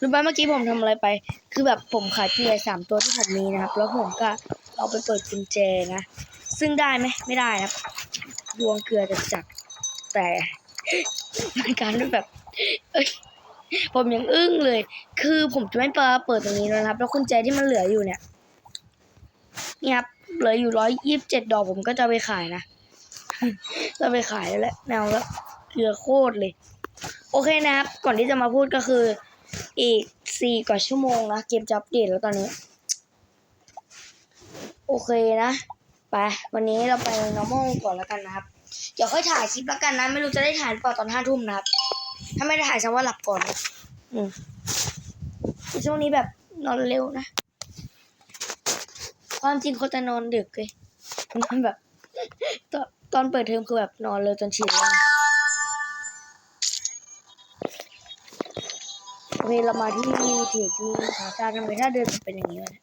รู้ไหมเมื่อกี้ผมทำอะไรไป คือแบบผมขายเกลือสามตัวที่ผมมีนะครับ แล้วผมก็เอาไปเปิดกุญแจนะ ซึ่งได้ไหมไม่ได้นะครับ ดวงเกลือจะจัดแต่มันการด้วยแบบ เอ้ย ผมยังอึ้งเลย คือผมจะไม่เปิดเปิดตรงนี้แล้วนะครับ แล้วกุญแจที่มันเหลืออยู่เนี่ย นี่ครับ เหลืออยู่ร้อยยี่สิบเจ็ดดอกผมก็จะไปขายนะ จะไปขายแล้วแหละแมวแล้วเกลือโคตรเลย โอเคนะครับ ก่อนที่จะมาพูดก็คือ อีกสี่กว่าชั่วโมงนะ เกมจะอัปเดตแล้วตอนนี้ โอเคนะ ไป วันนี้เราไป normal ก่อนแล้วกันนะครับ เดี๋ยวค่อยถ่ายคลิปแล้วกันนะ ไม่รู้จะได้ถ่ายหรือเปล่าตอนห้าทุ่มนะครับ ถ้าไม่ได้ถ่ายฉันว่าหลับก่อนนะอืมช่วงนี้แบบนอนเร็วนะ ความจริงเขาจะนอนดึกเลยมันแบบตอนตอนเปิดเทอมคือแบบนอนเร็วจนชินแล้ว เคเรามาที่เทรดที่หาจานทำไมถ้าเดินเป็นอย่างนี้เนี่ย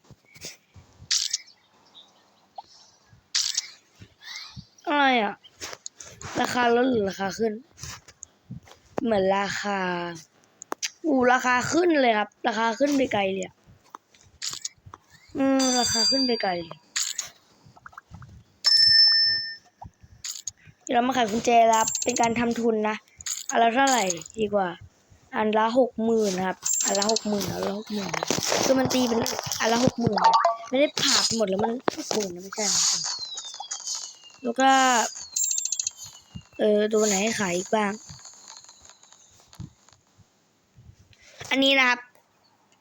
อะไรอะ ราคาลดหรือราคาขึ้น เหมือนราคาอูราคาขึ้นเลยครับ ราคาขึ้นไปไกลเลยอะอืมราคาขึ้นไปไกลเลยเดี๋ยวเรามาขายกุญแจรับเป็นการทำทุนนะเอันละเท่าไหร่ดีกว่า อันละหกหมื่นนะครับ อันละหกหมื่นอันละหกหมื่นคือมันตีเป็นอันละหกหมื่นไม่ได้ผ่าไปหมดแล้วมันหกหมื่นนะไม่ใช่นะครับแล้วก็ เออตัวไหนขายอีกบ้าง อันนี้นะครับ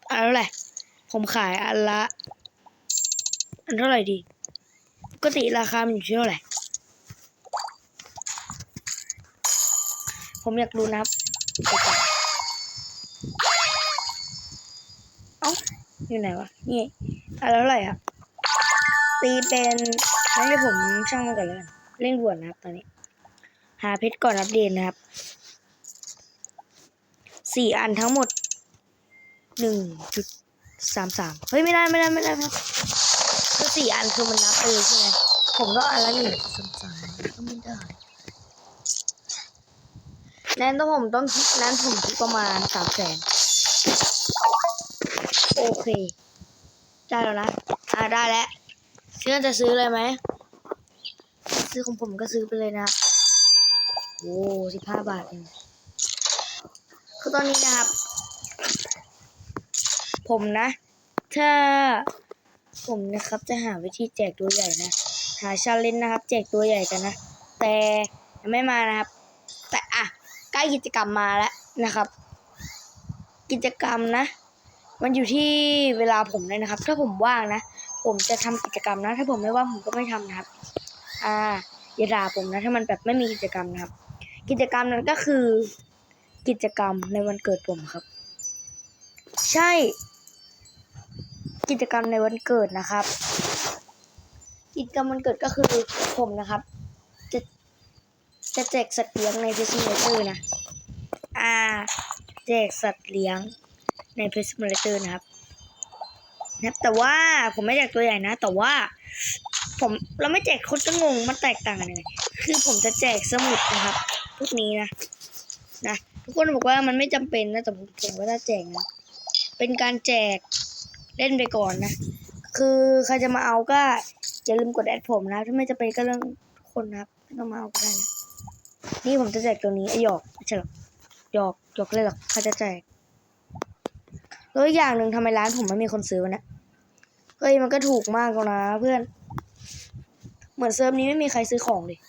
อันเท่าไหร่ผมขายอันละ อันเท่าไหร่ดีปกติราคามันอยู่ที่เท่าไหร่ผมอยากรู้นะครับไปก่อนเอ้า อยู่ไหนวะ นี่อันละเท่าไหร่ครับตีเป็นงั้นเดี๋ยวผมช่างมันก่อนแล้วกันเร่งด่วนนะครับตอนนี้ หาเพชรก่อนอัปเดตนะครับ สี่อันทั้งหมดหนึ่งจุดสามสามเฮ้ยไม่ได้ไม่ได้ไม่ได้ครับคือสี่อันคือมันนับไปเลยใช่ไหมผมก็อันละหนึ่งสามสามก็ไม่ได้นั้นต้องผมต้องคิดนั้นผมคิดประมาณสามแสน โอเค ได้แล้วนะ อ่าได้แล้วเชื่อจะซื้อเลยไหม ซื้อของผมก็ซื้อไปเลยนะ โอ้สิบห้าบาทเองคือตอนนี้นะครับ ผมนะ ถ้าผมนะครับจะหาวิธีแจกตัวใหญ่นะ หาชาเลนจ์นะครับ แจกตัวใหญ่กันนะ แต่ยังไม่มานะครับ แต่อะใกล้กิจกรรมมาแล้วนะครับ กิจกรรมนะ มันอยู่ที่เวลาผมเลยนะครับ ถ้าผมว่างนะ ผมจะทำกิจกรรมนะ ถ้าผมไม่ว่างผมก็ไม่ทำนะครับ อ่าอย่าด่าผมนะ ถ้ามันแบบไม่มีกิจกรรมนะครับ กิจกรรมนั้นก็คือ กิจกรรมในวันเกิดผมครับ ใช่ กิจกรรมในวันเกิดนะครับ กิจกรรมวันเกิดก็คือผมนะครับ จะจะแจกสัตว์เลี้ยงในเพจมูเลเตอร์นะ อ่า แจกสัตว์เลี้ยง ในเพจมูเลเตอร์นะครับนะแต่ว่าผมไม่แจกตัวใหญ่นะ แต่ว่าผมเราไม่แจกคนก็งงมันแตกต่างกันยังไงคือผมจะแจกสมุดนะครับพวกนี้นะนะทุกคนบอกว่ามันไม่จำเป็นนะแต่ผมผมก็จะแจกนะเป็นการแจกเล่นไปก่อนนะ คือใครจะมาเอาก็อย่าลืมกดแอดผมนะถ้าไม่จะเป็นก็เรื่องคนนะครับไม่ต้องมาเอาก็ได้นะนี่ผมจะแจกตัวนี้ไอหยอกไม่ใช่หรอกหยอกหยอกเลยหรอกใครจะแจก แล้วอย่างหนึ่งทำไมร้านผมไม่มีคนซื้อวะเนะเฮ้ยมันก็ถูกมากแล้วนะเพื่อน เหมือนเซิร์ฟนี้ไม่มีใครซื้อของเลย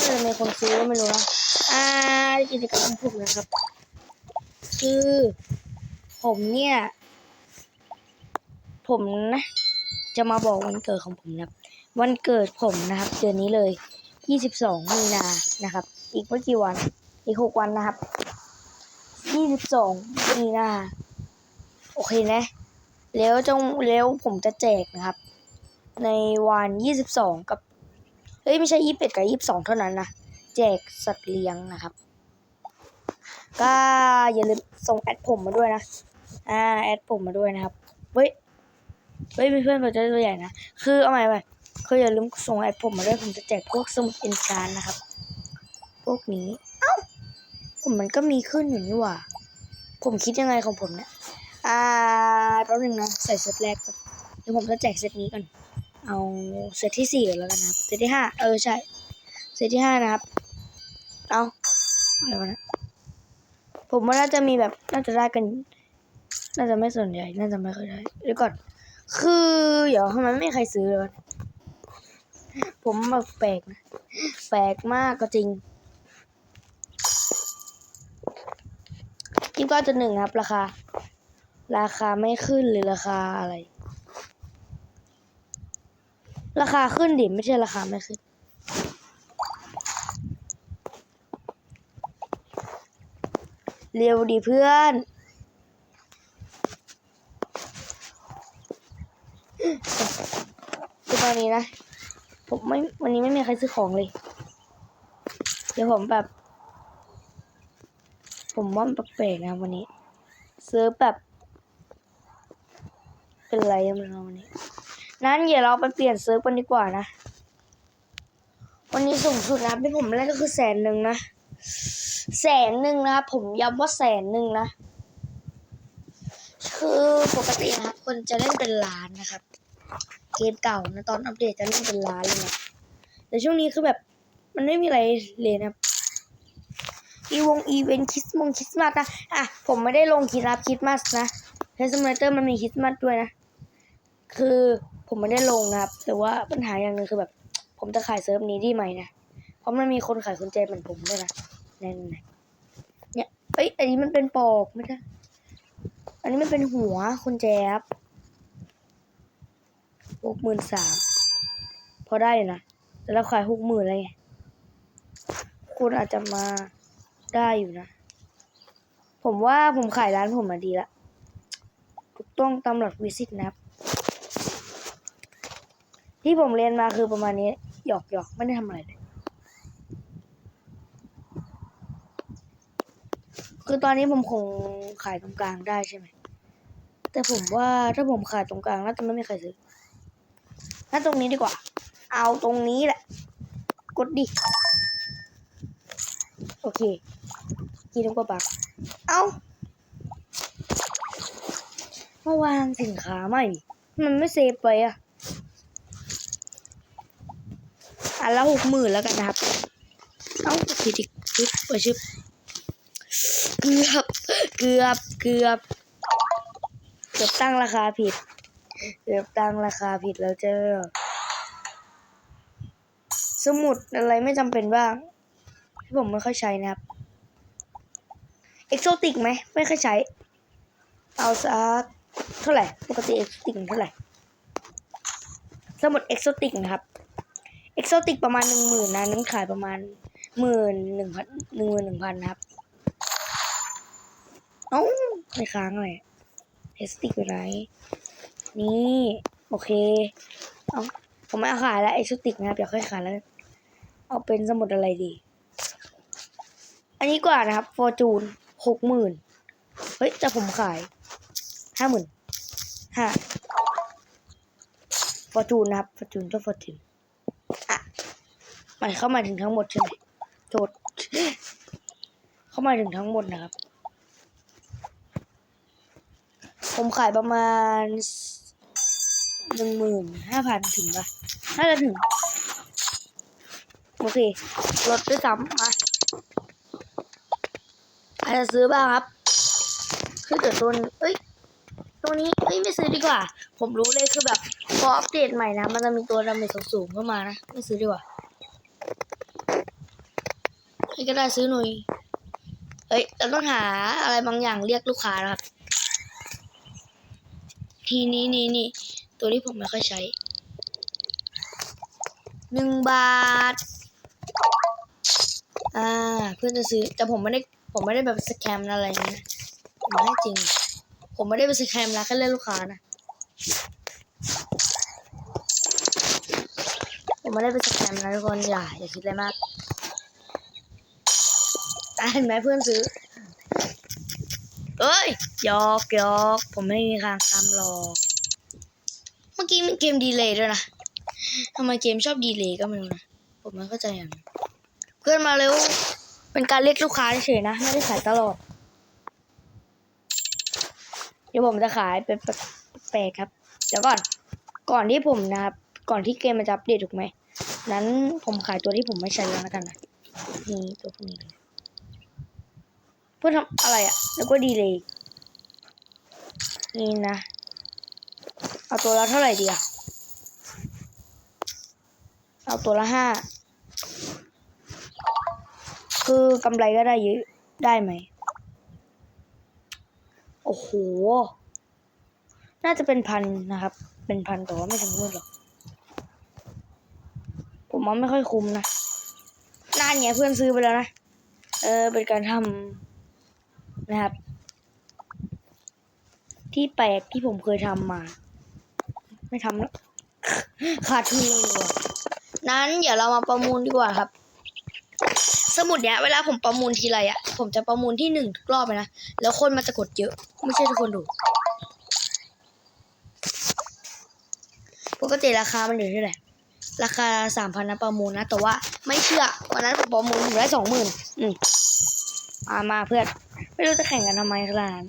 เออมีคนซื้อก็ไม่รู้นะอ่ากิจกรรมของผมนะครับ คือผมเนี่ย ผมนะ จะมาบอกวันเกิดของผมนะครับ วันเกิดผมนะครับ เดือนนี้เลย 22 มีนานะครับ อีกไม่กี่วัน อีก 6 วันนะครับ 22 มีนา โอเคนะ แล้วจงแล้วผมจะแจกนะครับ ในวัน 22 กับ เฮ้ย ไม่ใช่ยี่สิบเอ็ดกับยี่สิบสองเท่านั้นนะ แจกสัตว์เลี้ยงนะครับ ก็อย่าลืมส่งแอดผมมาด้วยนะ อ่า แอดผมมาด้วยนะครับ เฮ้ย เฮ้ยมีเพื่อนเปิดตัวใหญ่นะ คือเอาใหม่ไป คือย่าลืมส่งแอผมมาด้วยผมจะแจกพวกสมุดเอนชานนะครับ พวกนี้ เอ้า ผมมันก็มีขึ้นอยู่นี่หว่า ผมคิดยังไงของผมเนี่ย อ่าแป๊บนึงนะ ใส่เซตแรกก่อนเดี๋ยวผมจะแจกเซตนี้ก่อน เอาเซตที่สี่แล้วกันนะครับ เซตที่ห้าเออใช่ เซตที่ห้านะครับ เอาอะไรวะนะผมว่าน่าจะมีแบบน่าจะได้กัน น่าจะไม่สนใจน่าจะไม่ค่อยได้เดี๋ยวก่อน คือเดี๋ยวทำไมไม่มีใครซื้อเลยวะ ผมแบบแปลกนะแปลกมากก็จริงยี่ก็จะหนึ่งครับ ราคา ราคาไม่ขึ้นหรือราคาอะไร ราคาขึ้นดิไม่ใช่ราคาไม่ขึ้นเร็วดีเพื่อนคือตอนนี้นะ ผมไม่วันนี้ไม่มีใครซื้อของเลย เดี๋ยวผมแบบ ผมว่ามันแปลกๆนะวันนี้ ซื้อแบบ เป็นไรกันวันนี้ นั้นเดี๋ยวเราไปเปลี่ยนซิร์ฟกันดีกว่านะ วันนี้สูงสุดนะที่ผมเล่นก็คือแสนหนึ่งนะแสนหนึ่งนะผมย้ำว่าแสนหนึ่งนะ คือปกตินะครับคนจะเล่นเป็นล้านนะครับ เกมเก่านะตอนอัปเดตจะเล่นเป็นล้านเลยนะแต่ช่วงนี้คือแบบมันไม่มีอะไรเลยนะอีวงอีเวนต์คริสต์มงคริสต์มาสนะอะผมไม่ได้ลงคลิปรับคริสต์มาสนะเฮสเมเตอร์มันมีคริสต์มาสด้วยนะ คือผมไม่ได้ลงนะครับ แต่ว่าปัญหาอย่างหนึ่งคือแบบ ผมจะขายเซิร์ฟนี้ไดีไหมนะ เพราะมันมีคนขายกุญแจเหมือนผมด้วยนะแน่นเนี่ยเอ้ยอันนี้มันเป็นปอกไม่ใช่อันนี้มันเป็นหัวคุณแจครับ หกหมื่นสามพอได้อยู่นะแต่เราขายหกหมื่นอะไรไงคุณอาจจะมาได้อยู่นะ ผมว่าผมขายร้านผมมาดีละถูกต้องตามหลักวิสิตนะครับ ที่ผมเรียนมาคือประมาณนี้ หยอกหยอกไม่ได้ทำอะไรเลยคือตอนนี้ผมคงขายตรงกลางได้ใช่ไหม แต่ผมว่าถ้าผมขายตรงกลางน่าจะไม่มีใครซื้อ น่าตรงนี้ดีกว่า เอาตรงนี้แหละ กดดิ โอเคกีน้ำก็บัก เอามาวางสินค้าใหม่ มันไม่เซฟไปอะอันละหกหมื่นแล้วกันนะครับ เอ้าผิดอีกชิบไปชิบเกือบ เกือบ เกือบ เกือบตั้งราคาผิด เกือบตั้งราคาผิดแล้วเจอ สมุดอะไรไม่จำเป็นบ้างที่ผมไม่ค่อยใช้นะครับ เอ็กโซติกไหม ไม่ค่อยใช้ เอาสักเท่าไหร่ ปกติเอ็กโซติกเท่าไหร่ สมุดเอ็กโซติกนะครับ เอ็กโซติกประมาณหนึ่งหมื่นนะนั้นขายประมาณหมื่นหนึ่งพันหนึ่งหมื่นหนึ่งพันนะครับ เอ้าไม่ค้างเลยเอ็กโซติกอยู่ไหน นี่โอเคเอาผมไม่เอาขายแล้วเอ็กโซติกนะครับเดี๋ยวค่อยขายแล้ว เอาเป็นสมุดอะไรดี อันนี้กว่านะครับฟอร์จูนหกหมื่นเฮ้ยแต่ผมขายห้าหมื่นห้าฟอร์จูนนะครับฟอร์จูนก็ฟอร์จูนอะหมายเข้ามาถึงทั้งหมดใช่ไหมโจทย์เข้ามาถึงทั้งหมดนะครับ ผมขายประมาณ หนึ่งหมื่นห้าพันถึงปะน่าจะถึง โอเคลดด้วยซ้ำมาใครจะซื้อบ้างครับ คือเดี๋ยวตัวนี้เอ้ย ตัวนี้ เอ้ย ไม่ซื้อดีกว่า ผมรู้เลยคือแบบ พออัปเดตใหม่นะ มันจะมีตัวดาเมจสูงๆเข้ามานะ ไม่ซื้อดีกว่าใครก็ได้ซื้อหน่อยเอ้ย เราต้องหาอะไรบางอย่างเรียกลูกค้านะครับ ทีนี้นี่นี่ ตัวที่ผมไม่ค่อยใช้หนึ่งบาท อ่า เพื่อนจะซื้อ แต่ผมไม่ได้ ผมไม่ได้แบบสแคมอะไรนะผมไม่ให้จริง ผมไม่ได้เป็นสแคมนะแค่เล่นลูกค้านะ ผมไม่ได้เป็นสแคมนะทุกคนอย่าอย่าคิดอะไรมากอ่เห็นไหมเพื่อนซื้อ เอ้ยยอกยอกผมไม่มีทางทำหรอก เกมดีเลย์ด้วยนะทำไมเกมชอบดีเลย์ก็ไม่รู้นะ ผมไม่เข้าใจอย่างเพื่อนมาเร็ว เป็นการเรียกลูกค้าเฉยนะ ไม่ได้ขายตลอด เดี๋ยวผมจะขายเป็นแปลกครับ เดี๋ยวก่อน ก่อนที่ผมนะครับ ก่อนที่เกมมันจะอัปเดตถูกไหม นั้นผมขายตัวที่ผมไม่ใช้แล้วกันนะ นี่ตัวพวกนี้เพื่อทำอะไรอะ่ะแล้วก็ดีเลย นี่นะ เอาตัวละเท่าไหร่ดีอะ เอาตัวละห้าคือกำไรก็ได้เยอะได้ไหม โอ้โห น่าจะเป็นพันนะครับ เป็นพันแต่ว่าไม่ถึงหมื่นหรอก ผมว่าไม่ค่อยคุ้มนะน่านเนี้ยเพื่อนซื้อไปแล้วนะ เออ เป็นการทำนะครับ ที่แปลกที่ผมเคยทำมา ไม่ทำแล้วขาดทุนเลยว่ะ นั้นเดี๋ยวเรามาประมูลดีกว่าครับ สมุดเนี้ยเวลาผมประมูลทีไรอะผมจะประมูลที่หนึ่งทุกรอบเลยนะ แล้วคนมันจะกดเยอะ ไม่ใช่ทุกคนดู ปกติราคามันอยู่เท่าไหร่ราคาสามพันนะประมูลนะ แต่ว่าไม่เชื่อวันนั้นผมประมูลผมได้สองหมื่นอืมมามาเพื่อน ไม่รู้จะแข่งกันทำไมขนาดนั้น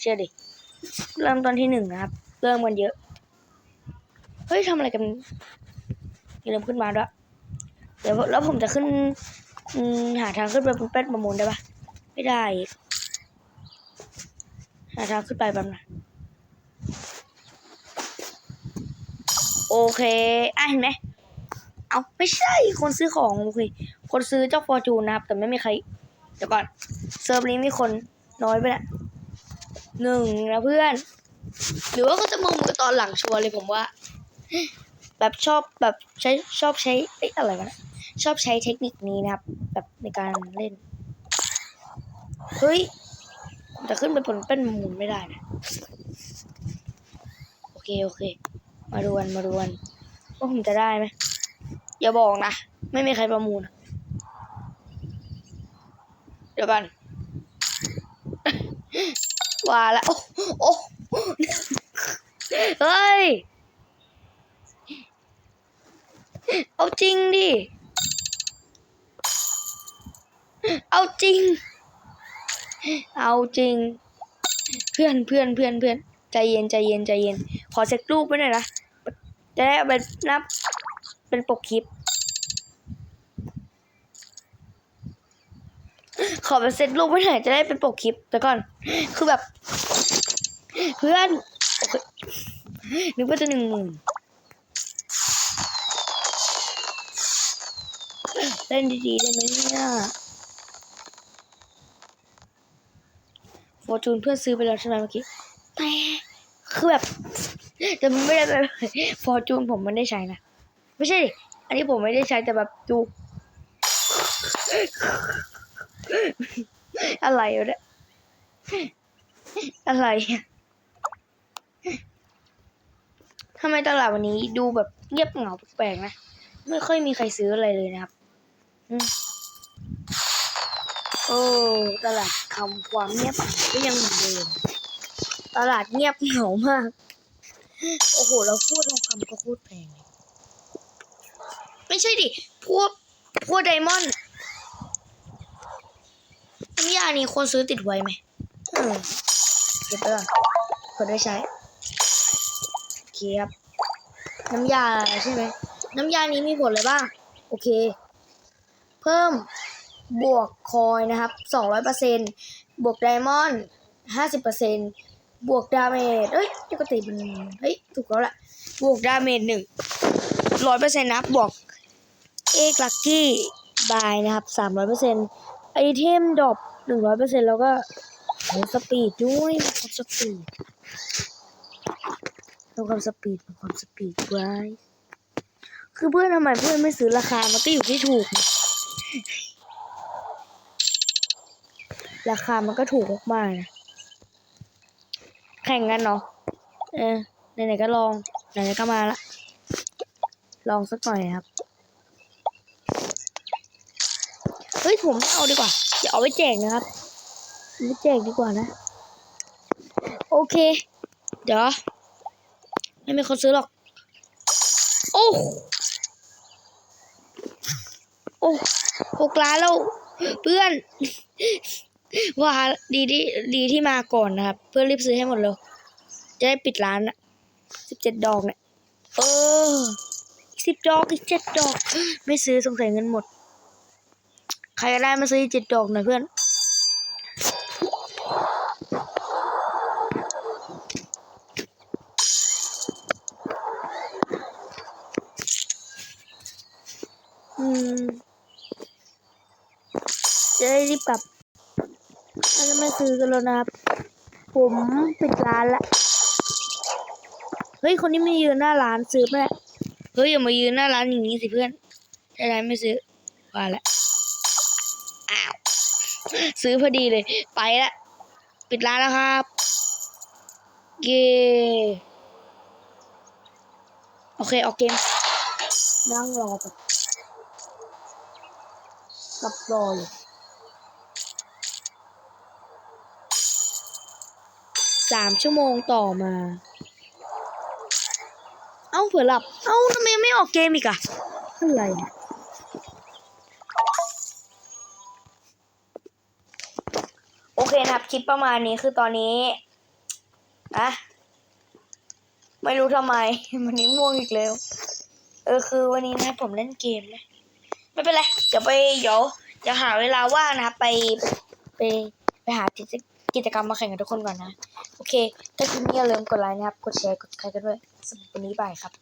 เชื่อดิ เริ่มตอนที่หนึ่งนะครับ เริ่มกันเยอะ เฮ้ยทำอะไรกัน อย่าลืมขึ้นมาด้วย เดี๋ยวแล้วผมจะขึ้นหาทางขึ้นไปบนแป้นประมูลได้ปะไม่ได้ หาทางขึ้นไปแป๊บนะโอเคอะเห็นไหมเอาไม่ใช่คนซื้อของโอเคคนซื้อเจ้าฟอร์จูนนะครับ แต่ไม่มีใคร เดี๋ยวก่อนเซิร์ฟนี้มีคนน้อยไปละหนึ่งนะเพื่อน หรือว่าเขาจะมองมือตอนหลังชัวร์เลยผมว่า แบบชอบแบบใช้ชอบใช้เอ๊ะอะไรวะนะชอบใช้เทคนิคนี้นะครับ แบบในการเล่น เฮ้ยผมจะขึ้นไปบนเป็นหมูลไม่ได้นะโอเคโอเค มาดูกันมาดูกันว่าผมจะได้ไหมอย่าบอกนะ ไม่มีใครประมูล เดี๋ยวกันว่าแล้วโอ้โอ้เฮ้ย เอาจริงดิ เอาจริง เอาจริง เพื่อนเพื่อนเพื่อนเพื่อนใจเย็นใจเย็นใจเย็น ขอเช็ครูปไว้หน่อยนะ จะได้เอาไปนับ เป็นปกคลิป ขอไปเซ็ตรูปไว้หน่อยจะได้เป็นปกคลิปแต่ก่อน คือแบบ เพื่อนนึกว่าจะหนึ่งหมื่น เล่นดีๆได้ไหมเนี่ยฟอร์จูนเพื่อนซื้อไปแล้วใช่ไหมเมื่อกี้แต่คือแบบแต่มันไม่ได้ไปฟอร์จูนผมไม่ได้ใช้นะ ไม่ใช่ อันนี้ผมไม่ได้ใช้แต่แบบดู อะไรวะเนี่ยอะไรทำไมตลาดวันนี้ดูแบบเงียบเหงาแปลกๆนะ ไม่ค่อยมีใครซื้ออะไรเลยนะครับ โอ้ตลาดคำความเงียบเหงาก็ยังเหมือนเดิมตลาดเงียบเหงามาก โอ้โห เราพูดทองคำก็พูดแพงเลยไม่ใช่ดิ พวกพวกไดมอนด์น้ำยานี้คนซื้อติดไว้ไหมเออเก็บไปก่อนคนได้ใช้โอเคครับน้ำยาใช่ไหม น้ำยานี้มีผลอะไรบ้าง โอเค เพิ่มบวกคอยนะครับสองร้อยเปอร์เซ็นบวกไดมอนด์ห้าสิบเปอร์เซ็นบวกดาเมจเอ้ยปกติมันเฮ้ย ถูกแล้วแหละบวกดาเมจหนึ่งร้อยเปอร์เซ็นต์นะครับบวกเอกลักกี้บายนะครับสามร้อยเปอร์เซ็นต์ไอเทมดรอปหนึ่งร้อยเปอร์เซ็นต์แล้วก็โหสปีดด้วยความสปีดมีความสปีดความสปีดไว้ คือเพื่อนทำไมเพื่อนไม่ซื้อราคา มันก็อยู่ที่ถูกนะ ราคามันก็ถูกมากๆนะแข่งกันเนาะเออไหนๆก็ลองไหนๆก็มาละ ลองสักหน่อยครับ เฮ้ยผมไม่เอาดีกว่าอย่าเอาไว้แจกนะครับไว้แจกดีกว่านะ โอเค เดี๋ยว ไม่มีคนซื้อหรอก โอ้โอ้หกล้านแล้ว เพื่อน ว่าดีที่ดีที่มาก่อนนะครับ เพื่อนรีบซื้อให้หมดเลยจะได้ปิดร้านอะสิบเจ็ดดอกเนี่ยเออสิบดอกอีกเจ็ดดอก ไม่ซื้อสงสัยเงินหมด ใครก็ได้มาซื้อเจ็ดดอกหน่อยเพื่อน อืม จะได้รีบกลับเราจะไม่ซื้อ กันแล้วนะครับ ผมปิดร้านละ เฮ้ย คนนี้ไม่ยืนหน้าร้านซื้อไหมเนี่ยเฮ้ยอย่ามายืนหน้าร้านอย่างนี้สิเพื่อนถ้าร้านไม่ซื้อว่าละอ้าวซื้อพอดีเลย ไปละปิดร้านแล้วครับเย้โอเคออกเกมนั่งรอแบบรับรอเลย สามชั่วโมงต่อมา เอ้าเผื่อหลับ เอ้าทำไมไม่ออกเกมอีกอะอะไรเนี่ยโอเคนะครับคลิปประมาณนี้คือตอนนี้อะไม่รู้ทำไม วันนี้ง่วงอีกแล้ว เออคือวันนี้นะผมเล่นเกมนะไม่เป็นไร เดี๋ยวไปเดี๋ยวจะหาเวลาว่างนะครับไปไปไปหากิจกิจกรรมมาแข่งกับทุกคนก่อนนะ โอเค ถ้าคลิปนี้อย่าลืมกดไลค์นะครับ กดแชร์ กดใครกันด้วยสำหรับวันนี้บายครับ